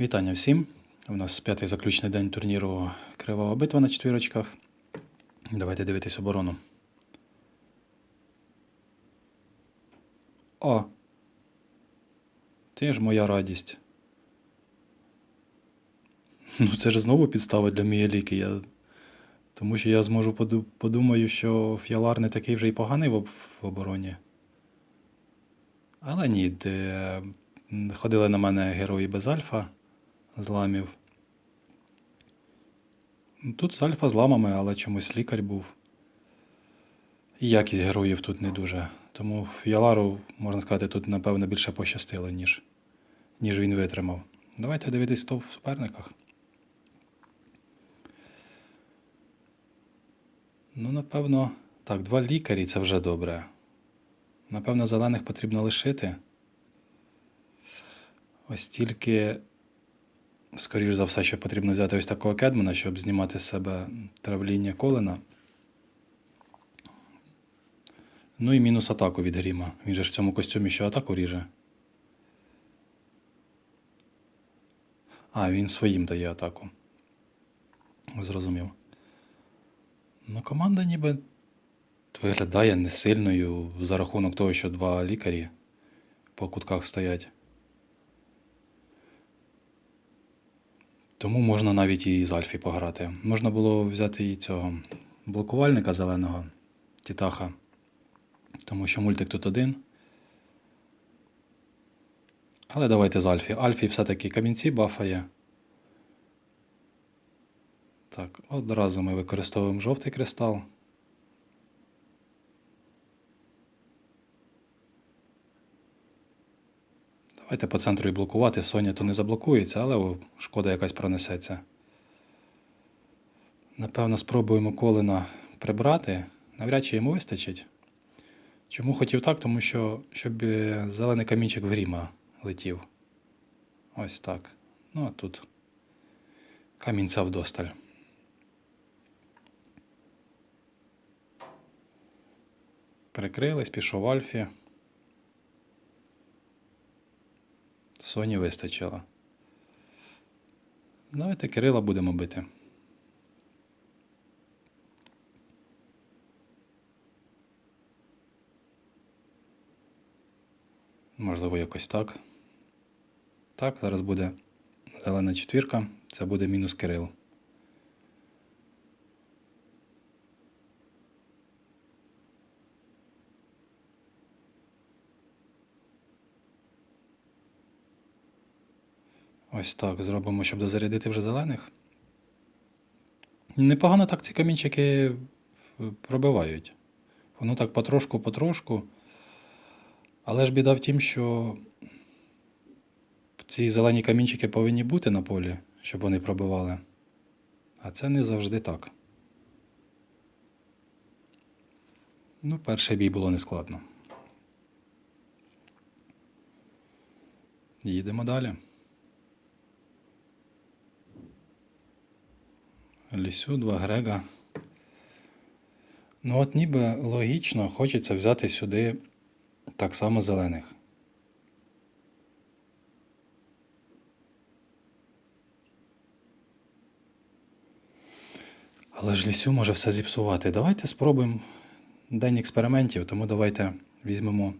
Вітання всім. У нас п'ятий заключний день турніру Кривава битва на четвірочках. Давайте дивитись оборону. О! Ти ж моя радість. Ну, це ж знову підстава для Мієліки. Я... Тому що я зможу поду- подумаю, що Фіалар не такий вже й поганий в, в обороні. Але ні, де... ходили на мене герої без альфа зламів. Тут з альфа зламами, але чомусь лікар був. І якість героїв тут не дуже. Тому Фіалару, можна сказати, тут, напевно, більше пощастило, ніж, ніж він витримав. Давайте дивитись, хто в суперниках. Ну, напевно, так, два лікарі це вже добре. Напевно, зелених потрібно лишити. Ось тільки, скоріш за все, що потрібно взяти ось такого кедмана, щоб знімати з себе травління колена. Ну і мінус атаку від гріма. Він же ж в цьому костюмі що атаку ріже. А, він своїм дає атаку. Зрозумів. Ну, команда ніби виглядає не сильною за рахунок того, що два лікарі по кутках стоять. Тому можна навіть і з Альфі пограти. Можна було взяти і цього блокувальника зеленого Тітаха. Тому що мультик тут один. Але давайте з Альфі. Альфі все-таки камінці бафає. Так, одразу ми використовуємо жовтий кристал. Давайте по центру і блокувати. Соня то не заблокується, але шкода якась пронесеться. Напевно, спробуємо колена прибрати. Навряд чи йому вистачить. Чому хотів так? Тому що щоб е, зелений камінчик в гріма летів. Ось так. Ну а тут камінця вдосталь. Прикрились, пішов Альфі. Соні вистачило. Давайте Кирила будемо бити. Можливо, якось так. Так, зараз буде зелена четвірка, це буде мінус Кирил. Ось так зробимо, щоб дозарядити вже зелених. Непогано так ці камінчики е, пробивають. Воно так потрошку-потрошку. Але ж біда в тім, що ці зелені камінчики повинні бути на полі, щоб вони пробивали. А це не завжди так. Ну, перший бій було нескладно. Їдемо далі. Лісю, два Грега. Ну, от ніби логічно хочеться взяти сюди так само зелених. Але ж лісю може все зіпсувати. Давайте спробуємо день експериментів, тому давайте візьмемо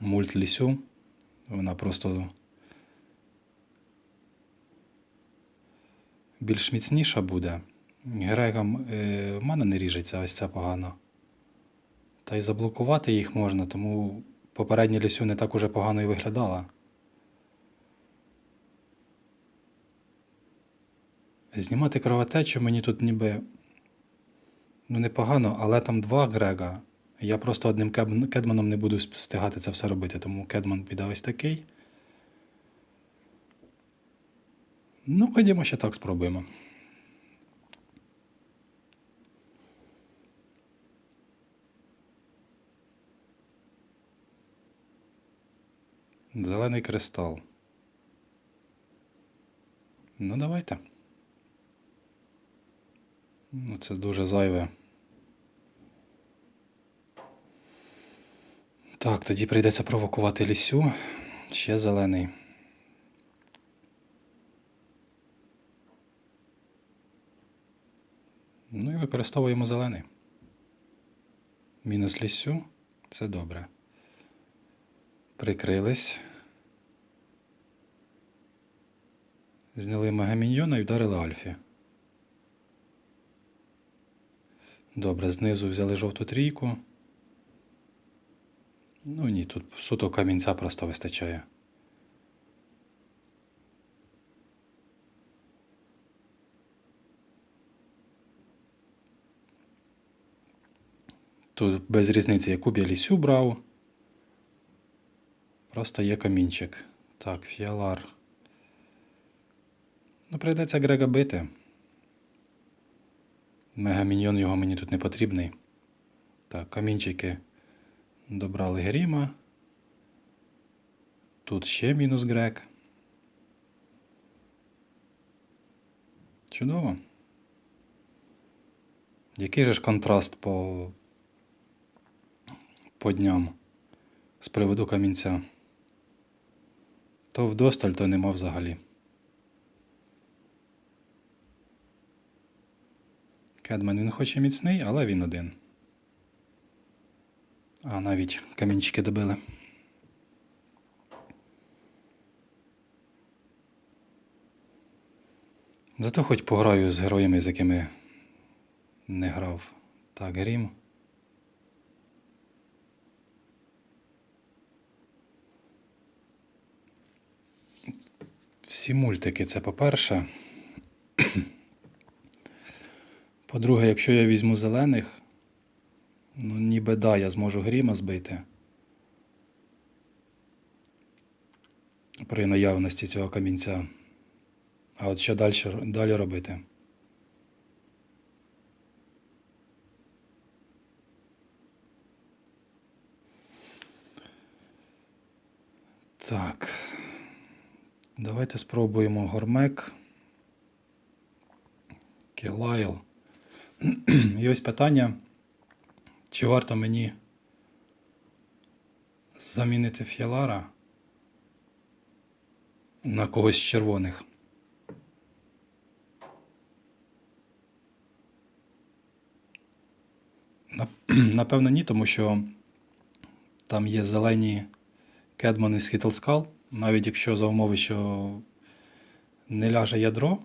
мульт лісю. Вона просто більш міцніша буде. Грегам е, в мене не ріжеться ось ця погано. Та й заблокувати їх можна, тому попередня лісю не так уже погано і виглядала. Знімати кровотечу мені тут ніби ну непогано, але там два Грега. Я просто одним кедманом не буду встигати це все робити, тому кедман піде ось такий. Ну, ходімо ще так спробуємо. Зелений кристал. Ну, давайте. Ну, це дуже зайве. Так, тоді прийдеться провокувати лісю. Ще зелений. Ну і використовуємо зелений. Мінус лісю. Це добре. Прикрились. Зняли мегаміньйона і вдарили Альфі. Добре, знизу взяли жовту трійку. Ну ні, тут суто камінця просто вистачає. Тут без різниці, яку б я лісю брав. Просто є камінчик. Так, фіалар. Ну, прийдеться Грега бити. Мегаміньйон його мені тут не потрібний. Так, камінчики добрали Гріма. Тут ще мінус Грек. Чудово. Який же ж контраст по, по дням з приводу камінця? То вдосталь, то нема взагалі. Кедман він хоч і міцний, але він один. А навіть камінчики добили. Зато хоч пограю з героями, з якими не грав. Так, Грім. Всі мультики це по-перше. По-друге, якщо я візьму зелених, ну ніби да, я зможу гріма збити. При наявності цього камінця. А от що далі, далі робити? Так. Давайте спробуємо гормек. Кілайл. І ось питання, чи варто мені замінити фіалара на когось з червоних. Напевно, ні, тому що там є зелені кедмани з Хітлскал, навіть якщо за умови, що не ляже ядро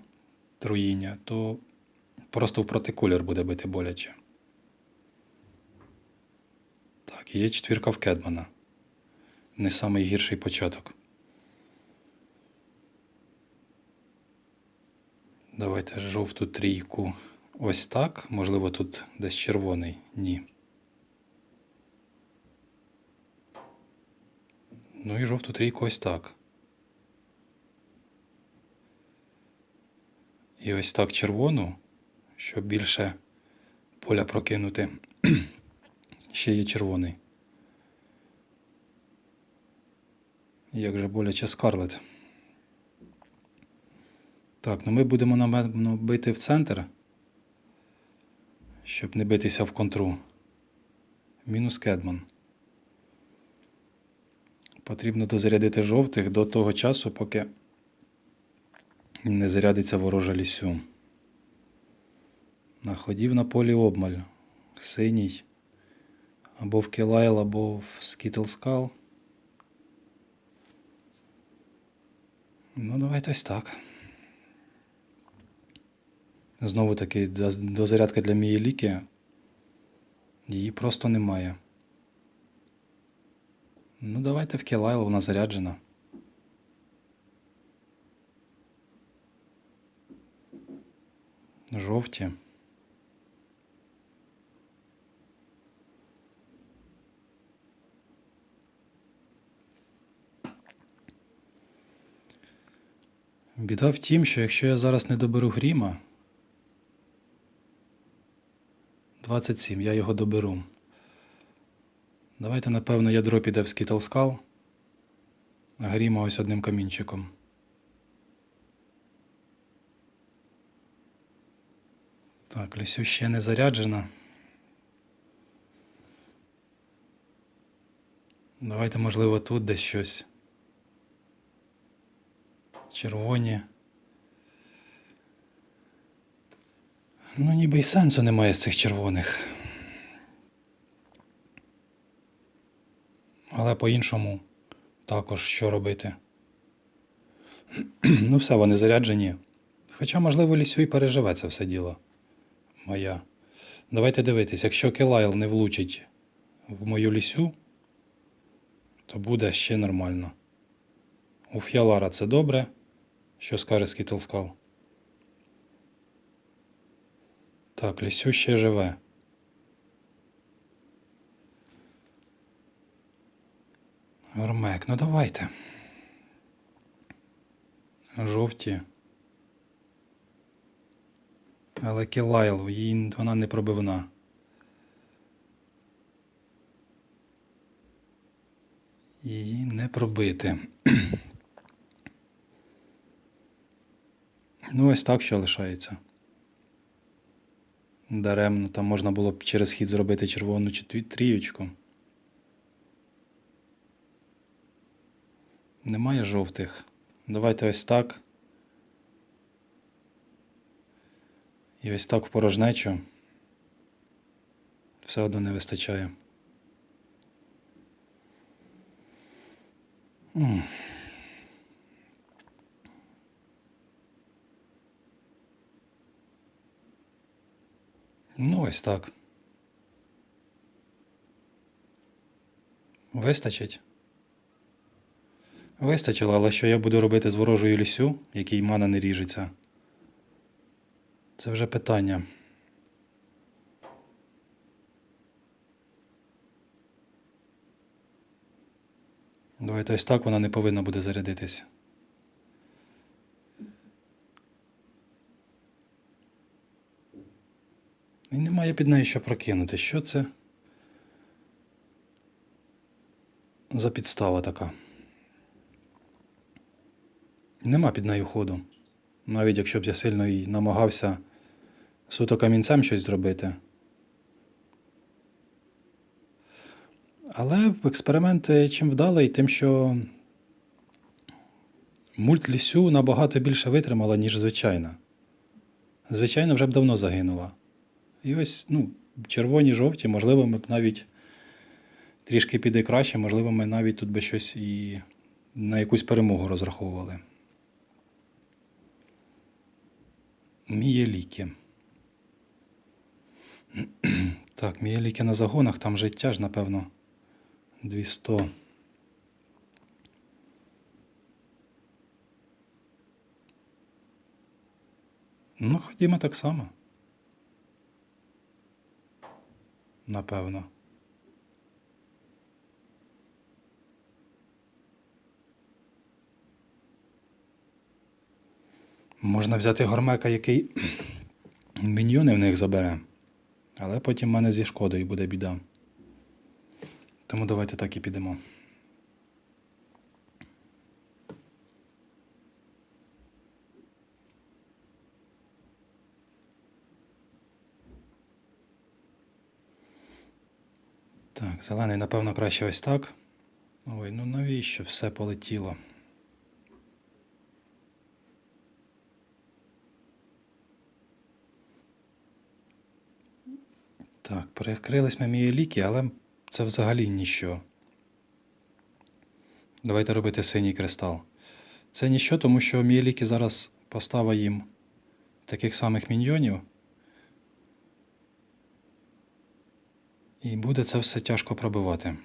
труїння, то просто в протикулер буде бити боляче. Так, є четвірка в Кедмана. Не самий гірший початок. Давайте жовту трійку ось так. Можливо, тут десь червоний. Ні. Ну і жовту трійку ось так. І ось так червону, щоб більше поля прокинути. Ще є червоний. Як же боляче скарлет. Так, ну ми будемо напевно бити в центр, щоб не битися в контру. Мінус кедман. Потрібно дозарядити жовтих до того часу, поки не зарядиться ворожа лісю. Находів на полі обмаль. Синій. Або в Кілайл, або в Скітлскал. Ну, давайте ось так. Знову таки, дозарядка для Мієліки. Її просто немає. Ну, давайте в Кілайл, вона заряджена. Жовті. Біда в тім, що якщо я зараз не доберу гріма, 27, я його доберу. Давайте, напевно, ядро піде в а гріма ось одним камінчиком. Так, Лісю ще не заряджена. Давайте, можливо, тут десь щось. Червоні. Ну, ніби й сенсу немає з цих червоних. Але по-іншому також що робити. ну, все, вони заряджені. Хоча, можливо, лісю і переживе це все діло. Моя. Давайте дивитись, якщо Келайл не влучить в мою лісю, то буде ще нормально. У Ф'ялара це добре. Що скаже Скітлскал? Так, лісю ще живе. Гормек, ну давайте. Жовті. Але Кілайл, її вона не пробивна. Її не пробити. ну, ось так що лишається. Даремно, там можна було б через хід зробити червону трієчку. Немає жовтих. Давайте ось так. І ось так в порожнечу. Все одно не вистачає. Ну, ось так. Вистачить? Вистачило, але що я буду робити з ворожою лісю, який мана не ріжеться? Це вже питання. Давайте ось так вона не повинна буде зарядитись. І немає під нею що прокинути. Що це за підстава така? Нема під нею ходу. Навіть якщо б я сильно і намагався суто камінцем щось зробити. Але експеримент чим вдалий, тим, що мульт лісю набагато більше витримала, ніж звичайна. Звичайно, вже б давно загинула. І ось, ну, червоні, жовті, можливо, ми б навіть трішки піде краще, можливо, ми навіть тут би щось і на якусь перемогу розраховували. Мієліки. Так, мієліки на загонах, там життя ж, напевно, 200. Ну, ходімо так само. Напевно. Можна взяти гормека, який міньйони в них забере. Але потім в мене зі шкодою буде біда. Тому давайте так і підемо. Так, зелений, напевно, краще ось так. Ой, ну навіщо все полетіло? Так, перекрились ми мієліки, але це взагалі ніщо. Давайте робити синій кристал. Це ніщо, тому що мієліки зараз постава їм таких самих міньйонів. І буде це все тяжко пробивати.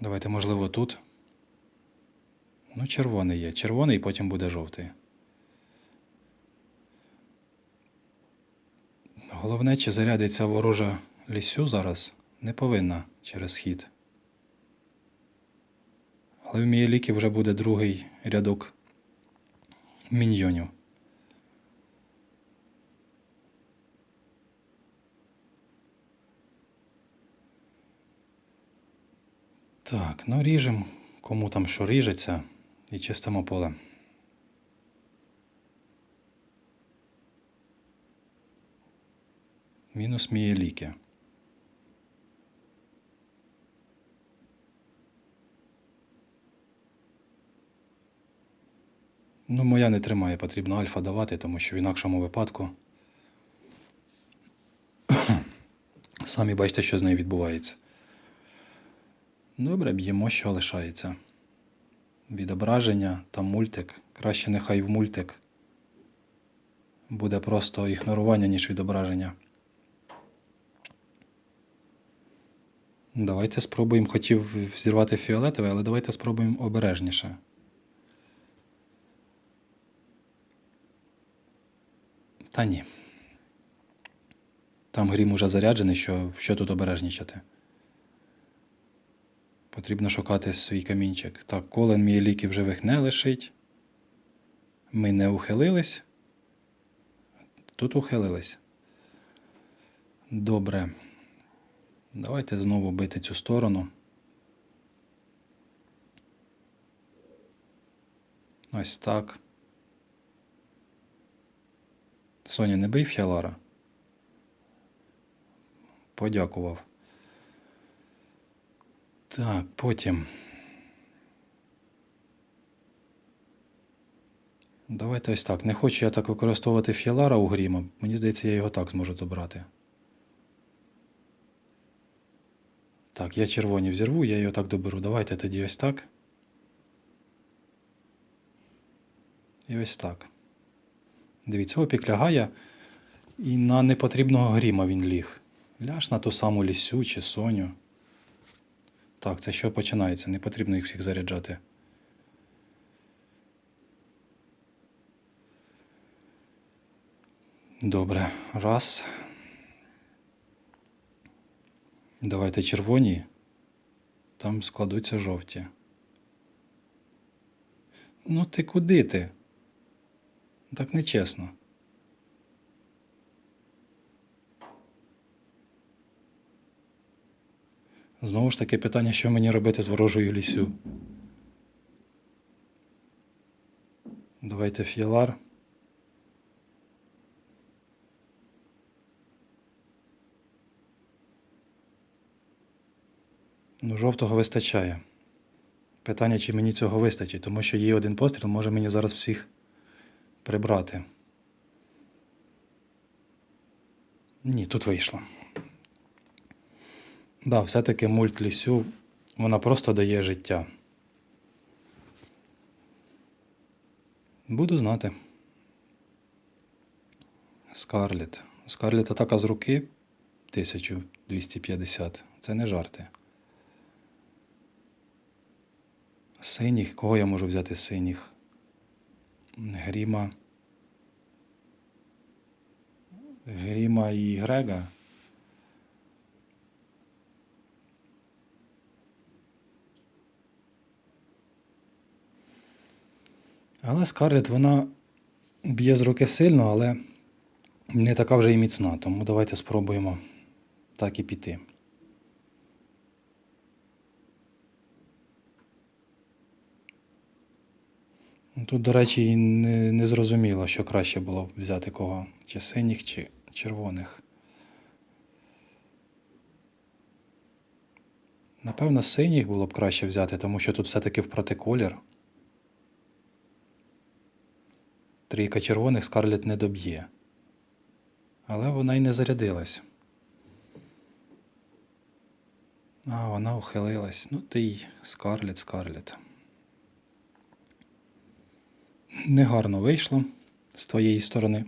Давайте, можливо, тут. Ну, червоний є. Червоний, потім буде жовтий. Головне, чи зарядиться ворожа лісю зараз, не повинна через хід. Але в Мієліки вже буде другий рядок міньйонів. Так, ну ріжемо, кому там що ріжеться, і чистимо поле. Мінус мієліки. Ну, моя не тримає, потрібно альфа давати, тому що в інакшому випадку. Самі бачите, що з нею відбувається. Добре, б'ємо, що лишається. Відображення та мультик. Краще нехай в мультик буде просто ігнорування, ніж відображення. Давайте спробуємо. Хотів зірвати фіолетовий, але давайте спробуємо обережніше. Та ні. Там грім уже заряджений, що, що тут обережнічати. Потрібно шукати свій камінчик. Так, колен мій ліків живих не лишить. Ми не ухилились. Тут ухилились. Добре. Давайте знову бити цю сторону. Ось так. Соня, не бий фіалара. Подякував. Так, потім. Давайте ось так. Не хочу я так використовувати фіалара у гріма. Мені здається, я його так зможу добрати. Так, я червоні взірву, я його так доберу. Давайте тоді ось так. І ось так. Дивіться, опік лягає, і на непотрібного гріма він ліг. Ляж на ту саму лісю чи соню. Так, це що починається? Не потрібно їх всіх заряджати. Добре. Раз. Давайте червоні. Там складуться жовті. Ну ти куди ти? Так нечесно. Знову ж таки питання, що мені робити з ворожою лісю. Давайте фіалар. Ну, жовтого вистачає. Питання, чи мені цього вистачить, тому що її один постріл може мені зараз всіх прибрати. Ні, тут вийшло. Да, все-таки мульт лісю, вона просто дає життя. Буду знати. Скарлет. Скарлет атака з руки 1250. Це не жарти. Синіх. Кого я можу взяти синіх? Гріма. Гріма і Грега. Але Скарлет, вона б'є з руки сильно, але не така вже і міцна. Тому давайте спробуємо так і піти. Тут, до речі, і не, не зрозуміло, що краще було б взяти кого, чи синіх, чи червоних. Напевно, синіх було б краще взяти, тому що тут все-таки в протиколір. Трійка червоних Скарлет не доб'є. Але вона й не зарядилась. А, вона ухилилась. Ну ти й Скарлет, Скарлет. Негарно вийшло з твоєї сторони.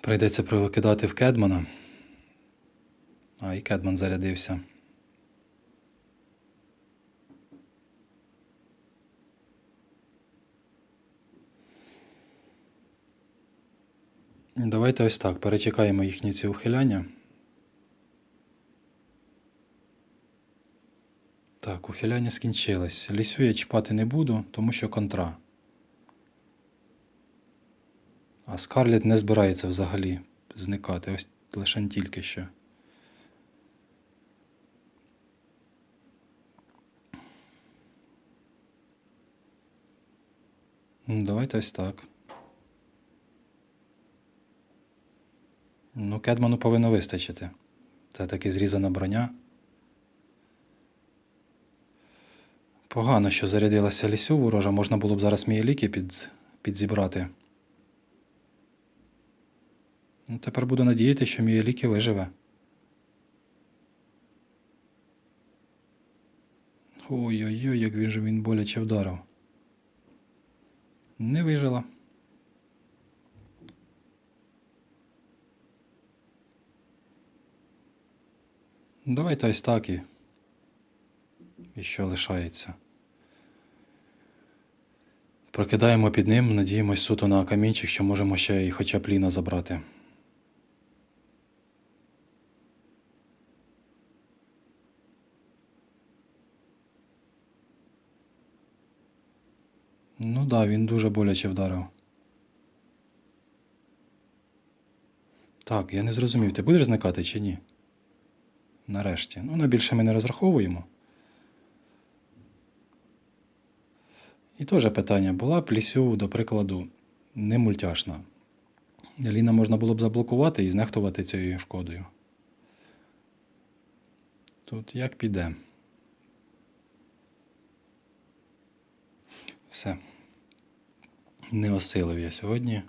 Прийдеться викидати в Кедмана. А, і Кедман зарядився. Давайте ось так. Перечекаємо їхні ці ухиляння. Так, ухиляння скінчилось. Лісю я чіпати не буду, тому що контра. А Скарлет не збирається взагалі зникати. Ось лише тільки що. Ну, давайте ось так. Ну, Кедману повинно вистачити. Це таки зрізана броня. Погано, що зарядилася лісю ворожа, можна було б зараз мої ліки під, підзібрати. Ну, тепер буду надіяти, що мій ліки виживе. Ой-ой-ой, як він же він боляче вдарив. Не вижила. Давайте ось так і. І що лишається. Прокидаємо під ним, надіємось суто на камінчик, що можемо ще і хоча б ліна забрати. Ну да, він дуже боляче вдарив. Так, я не зрозумів, ти будеш зникати чи ні? Нарешті. Ну, на більше ми не розраховуємо. І теж питання, була б лісю, до прикладу, не мультяшна. Ліна можна було б заблокувати і знехтувати цією шкодою. Тут як піде. Все. Не осилив я сьогодні.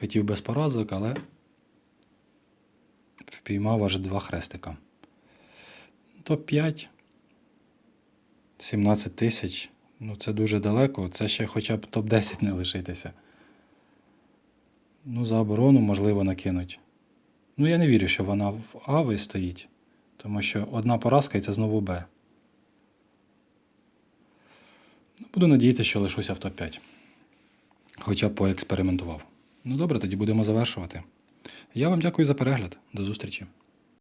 Хотів без поразок, але впіймав аж два хрестика. Топ-5. 17 тисяч. Ну, це дуже далеко. Це ще хоча б топ-10 не лишитися. Ну, за оборону можливо накинуть. Ну, я не вірю, що вона в А вистоїть, тому що одна поразка і це знову Б. Ну, буду надіятися, що лишуся в топ-5. Хоча б поекспериментував. Ну добре, тоді будемо завершувати. Я вам дякую за перегляд. До зустрічі.